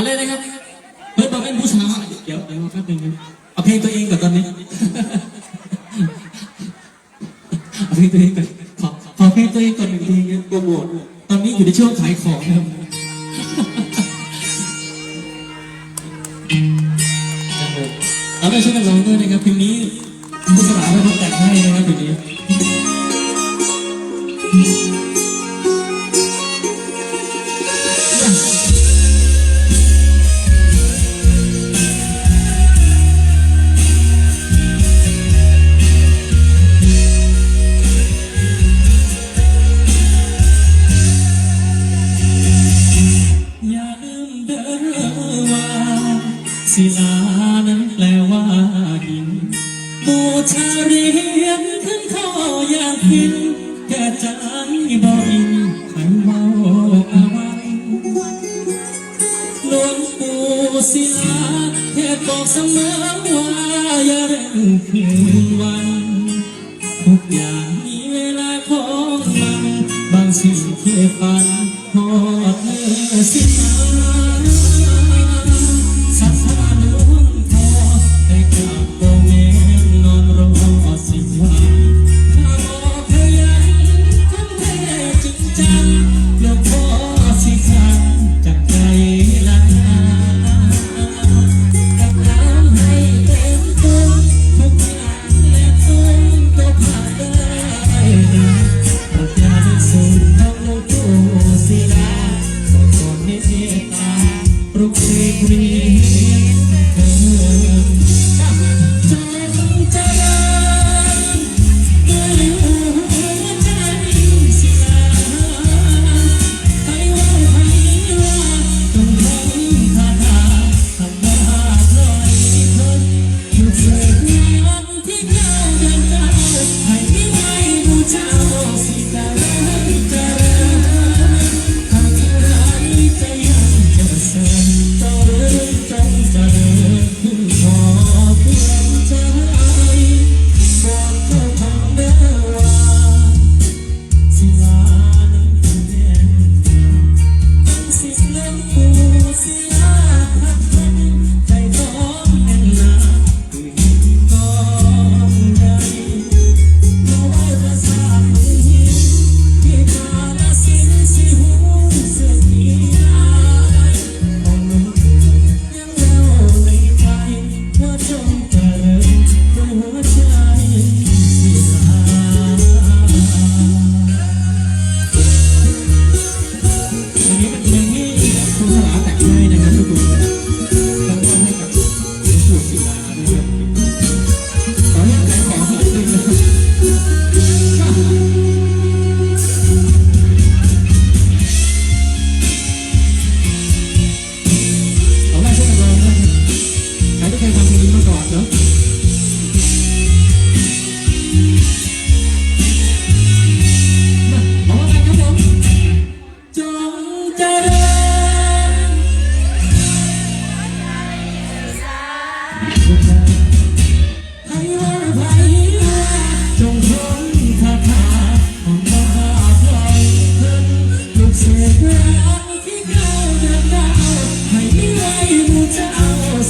อะไรนะครับเบิร์ดบอกเป็นผู้ชายเดี๋ยวเดี๋ยวแป๊บนึงนะเอาเพลงตัวเองก่อนตอนนี้เอาเพลงตัวเองก่อนขอขอเพลงตัวเองก่อนหนึ่งเพลงนะโปรโมทตอนนี้อยู่ในช่วงขายของนะครับเอาไปช่วยกันร้องด้วยนะครับเพลงนี้ผู้สาวเป็นคนแต่งให้นะครับเพลงนี้ ว่าศิลานั้นแปลว่าหินบูชาเรียนขึ้นข้ออยากหินแก่จังบ่อินใครเมาเอาไว้หลวงปู่ศิลาแค่บอกเสมอว่าอย่าเร่งคืนวันทุกอย่างมีเวลาของมันบางสิ่งที่ฝันทอดเธอสิมา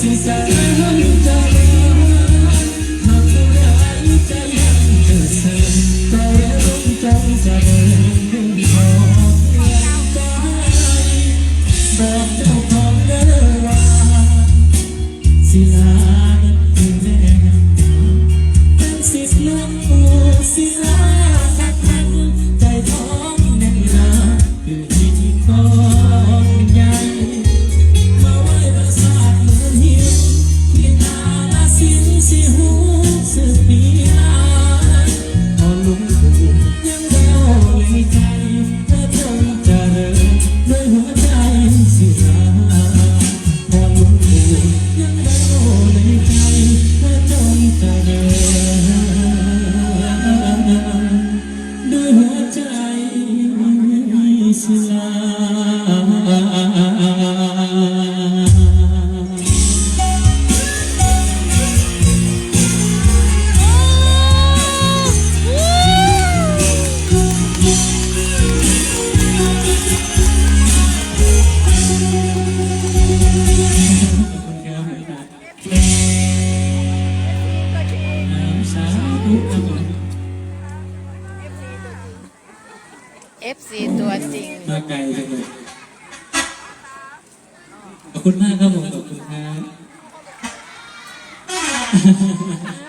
sincero. เอฟซีตัวจริง มาไกลเลย ขอบคุณมากครับผมขอบคุณครับ